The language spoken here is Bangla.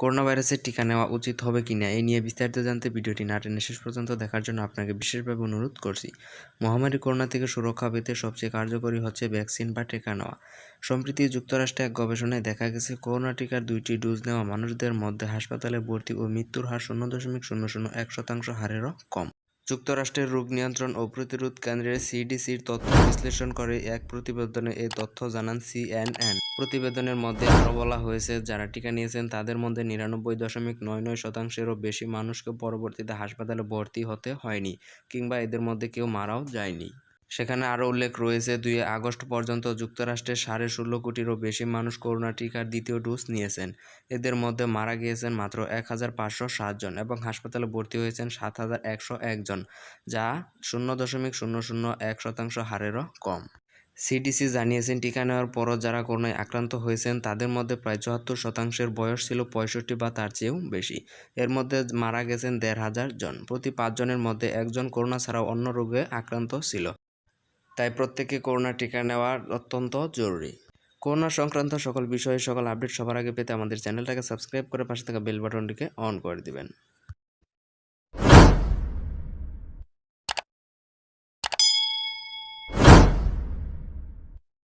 করোনা ভাইরাসের টিকা নেওয়া উচিত হবে কি না এই নিয়ে বিস্তারিত জানতে ভিডিওটি না টেনে শেষ পর্যন্ত দেখার জন্য আপনাকে বিশেষভাবে অনুরোধ করছি। মহামারী করোনা থেকে সুরক্ষা পেতে সবচেয়ে কার্যকরী হচ্ছে ভ্যাকসিন বা টিকা নেওয়া। সম্প্রতি যুক্তরাষ্ট্রে এক গবেষণায় দেখা গেছে, করোনা টিকার দুইটি ডোজ নেওয়া মানুষদের মধ্যে হাসপাতালে ভর্তি ও মৃত্যুর হার শূন্য দশমিক শূন্য শূন্য এক শতাংশ হারেরও কম। যুক্তরাষ্ট্রের রোগ নিয়ন্ত্রণ ও প্রতিরোধ কেন্দ্রের সিডিসির তথ্য বিশ্লেষণ করে এক প্রতিবেদনে এই তথ্য জানান সিএনএন। প্রতিবেদনের মধ্যে আরও বলা হয়েছে, যারা টিকা নিয়েছেন তাদের মধ্যে নিরানব্বই দশমিক নয় নয় শতাংশেরও বেশি মানুষকে পরবর্তীতে হাসপাতালে ভর্তি হতে হয়নি কিংবা এদের মধ্যে কেউ মারাও যায়নি। সেখানে আরও উল্লেখ রয়েছে, দুই আগস্ট পর্যন্ত যুক্তরাষ্ট্রে সাড়ে ষোলো কোটিরও বেশি মানুষ করোনা টিকার দ্বিতীয় ডোজ নিয়েছেন। এদের মধ্যে মারা গিয়েছেন মাত্র এক হাজার পাঁচশো সাতজন এবং হাসপাতালে ভর্তি হয়েছেন সাত হাজার একশো একজন যা শূন্য দশমিক শূন্য শূন্য এক শতাংশ হারেরও কম। সিডিসি জানিয়েছেন, টিকা নেওয়ার পরও যারা করোনায় আক্রান্ত হয়েছেন, তাদের মধ্যে প্রায় চুয়াত্তর শতাংশের বয়স ছিল পঁয়ষট্টি বা তার চেয়েও বেশি। এর মধ্যে মারা গেছেন দেড় হাজার জন। প্রতি পাঁচজনের মধ্যে একজন করোনা ছাড়াও অন্য রোগে আক্রান্ত ছিল। তাই প্রত্যেকে করোনা টিকা নেওয়া অত্যন্ত জরুরি। করোনা সংক্রান্ত সকল বিষয়ে সকল আপডেট সবার আগে পেতে আমাদের চ্যানেলটাকে সাবস্ক্রাইব করে পাশে থাকা বেল বাটনটিকে অন করে দিবেন।